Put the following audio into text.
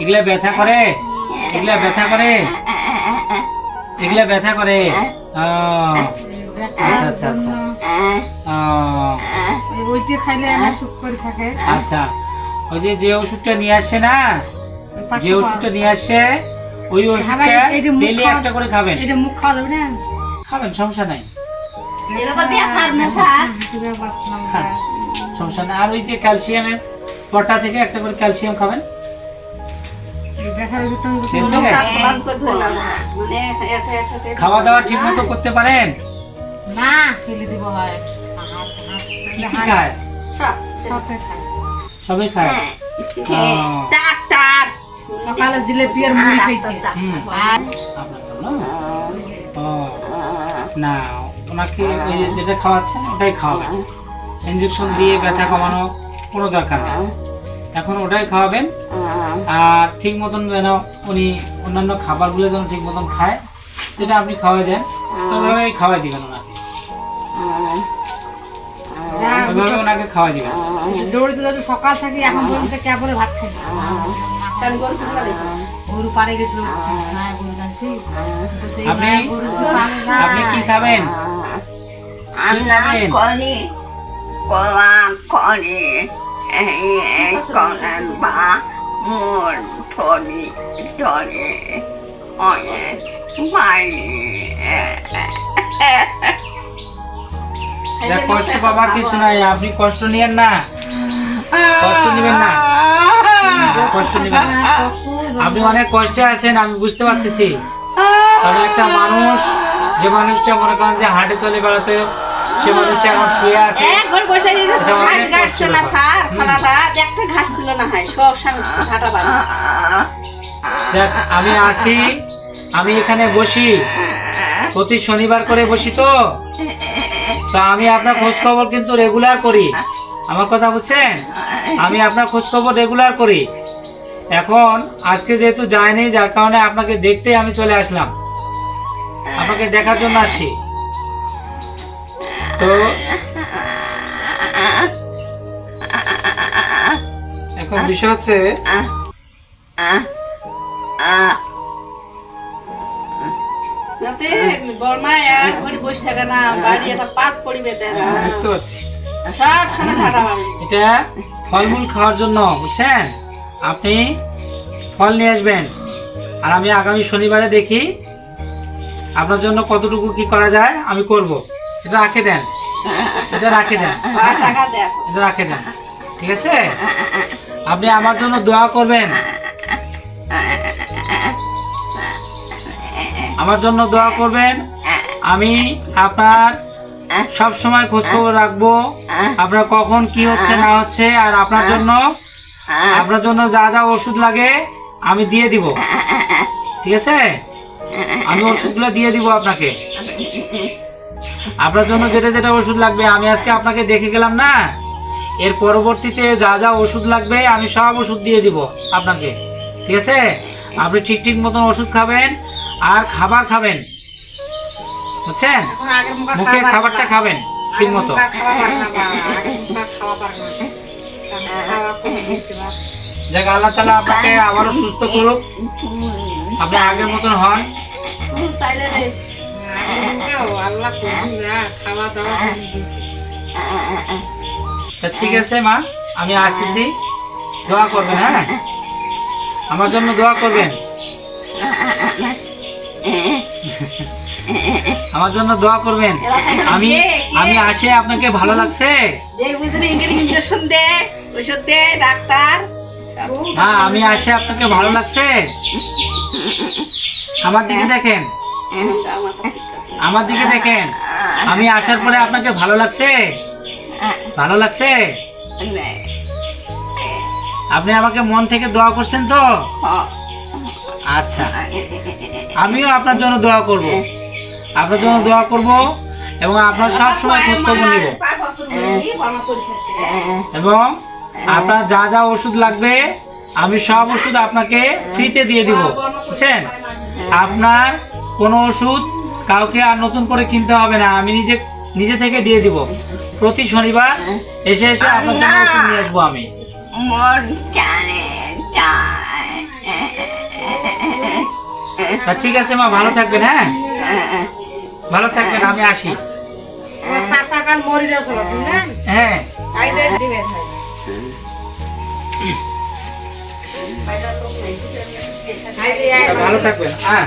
এগুলা ব্যথা করে এগুলা ব্যথা করে এগুলা ব্যথা করে আচ্ছা আচ্ছা আচ্ছা ওইটা খাইলে আমার সুখ করে থাকে আচ্ছা ওই যে যে ওষুধটা নিয়ে আসছে না যে ওষুধটা নিয়ে আসছে ওই ওষুধটা হ্যাঁ এই যে মুখ ডেলি একটা করে খাবেন এটা মুখ খাওয়া যাবে না খাবেন সমস্যা নাই সমস্যা নাই আর ওই যে ক্যালসিয়ামের পটা থেকে একটা করে ক্যালসিয়াম খাবেন মানে খাওয়া দাওয়া ঠিক মতো করতে পারেন? না ফেলে দিব হয়। সবই খায়? হ্যাঁ, ডাক্তার সকালে জিলেপি আর মুড়ি খাইছে। আপনার না ওনাকে ওই যেটা খাওয়াচ্ছেন ওটাই খাওয়াবেন। ইঞ্জেকশন দিয়ে ব্যথা কমানো কোনো দরকার নেই। এখন ওটাই খাওয়াবেন। আর ঠিক মতন যেন উনি অন্যান্য খাবারগুলো যেন ঠিক মতন খায় যেটা আপনি খাওয়াই দেন ওইভাবেই খাওয়াই দিবেন ওনাকে। ওইভাবে ওনাকে খাওয়াই দিবেন। দৌড়িতে দৌড়িতে সকাল থেকে এখন পর্যন্ত কেবল ভাত খাই। গরু পারে গেছিল। আপনি কি খাবেন? করি কলা করি এই কলের বা কষ্ট পাবার কিছু নাই, আপনি কষ্ট নিয়েন না। কষ্ট নেবেন না। কষ্ট নেবেন না। আপনি অনেক কষ্টে আছেন, আমি বুঝতে পারতেছি। কারণ একটা মানুষ, যে মানুষটা মনে করেন যে হাটে চলে বেড়াতে সে মানুষটা এখন শুয়ে আছে। বসে ঘাস কাটছে না স্যার খালাটা একটা ঘাস তুলে না হয় সব ঝাঁটা বাড়ি। যাক আমি আছি আমি এখানে বসি। প্রতি শনিবার করে বসি তো। তা আমি আপনার খোঁজ খবর কিন্তু রেগুলার করি। আমার কথা বুঝছেন? আমি আপনার খোঁজ খবর রেগুলার করি। এখন আজকে যেহেতু যায়নি যার কারণে আপনাকে দেখতে আমি চলে আসলাম। আপনাকে দেখার জন্য আসছি। তো এখন বিষয় হচ্ছে বাড়ি এটা ফলমূল খাওয়ার জন্য বুঝছেন? আপনি ফল নিয়ে আসবেন। আর আমি আগামী শনিবারে দেখি আপনার জন্য কতটুকু কি করা যায়? আমি করব। এটা রাখে দেন। এটা রাখে দেন। টাকা এটা রাখে দেন। ঠিক আছে? আপনি আমার জন্য দোয়া করবেন। আমার জন্য দোয়া করবেন। আমি আপনার সব সময় খোঁজ খবর রাখব। আপনার কখন কি হচ্ছে না হচ্ছে আর আপনার জন্য আপনার জন্য যা যা ওষুধ লাগে আমি দিয়ে দিব। ঠিক আছে? আমি ওষুধগুলো দিয়ে দিব আপনাকে। আপনার জন্য যেটা যেটা ওষুধ লাগবে, আমি আজকে আপনাকে দেখে গেলাম না? এর পরবর্তীতে যা যা ওষুধ লাগবে, আমি সব ওষুধ দিয়ে দিব আপনাকে। ঠিক আছে? আপনি ঠিক ঠিক মতন ওষুধ খাবেন আর খাবার খাবেন। বুঝছেন? মুখা খাবারটা খাবেন, ঠিক মতো। যাক, আল্লাহ তালা আপনাকে আবারও সুস্থ করুক। আপনি আগের মতন হন। ঠিক আছে মা। আমি আসতেছি। দোয়া করবেন হ্যাঁ? আমার জন্য দোয়া করবেন। আমার জন্য দোয়া করবেন। আমি আমি আসে আপনাকে ভালো লাগছে? ডাক্তার। হ্যাঁ আমি আসে আপনাকে ভালো লাগছে? আমার দিকে দেখেন আমার দিকে দেখেন আমি আসার পরে আপনাকে ভালো লাগছে ভালো লাগছে আপনি আমাকে মন থেকে দোয়া করছেন তো আচ্ছা আমিও আপনার জন্য দোয়া করব আপনার জন্য দোয়া করব এবং আপনার সব সময় খোঁজ খবর নিব এবং আপনার যা যা ওষুধ লাগবে আমি সব ওষুধ আপনাকে ফ্রিতে দিয়ে দিব বুঝছেন আপনার কোনো ওষুধ কাউকে আর নতুন করে কিনতে হবে না, আমি নিজে নিজে থেকে দিয়ে দিব। প্রতি শনিবার এসে এসে আপনার জন্য ওষুধ নিয়ে আসব আমি। ঠিক আছে মা, ভালো থাকবেন হ্যাঁ? ভালো থাকবেন, আমি আসি। না হ্যাঁ। আইলে দিবেন আইরে তা ভালো থাকবেন হ্যাঁ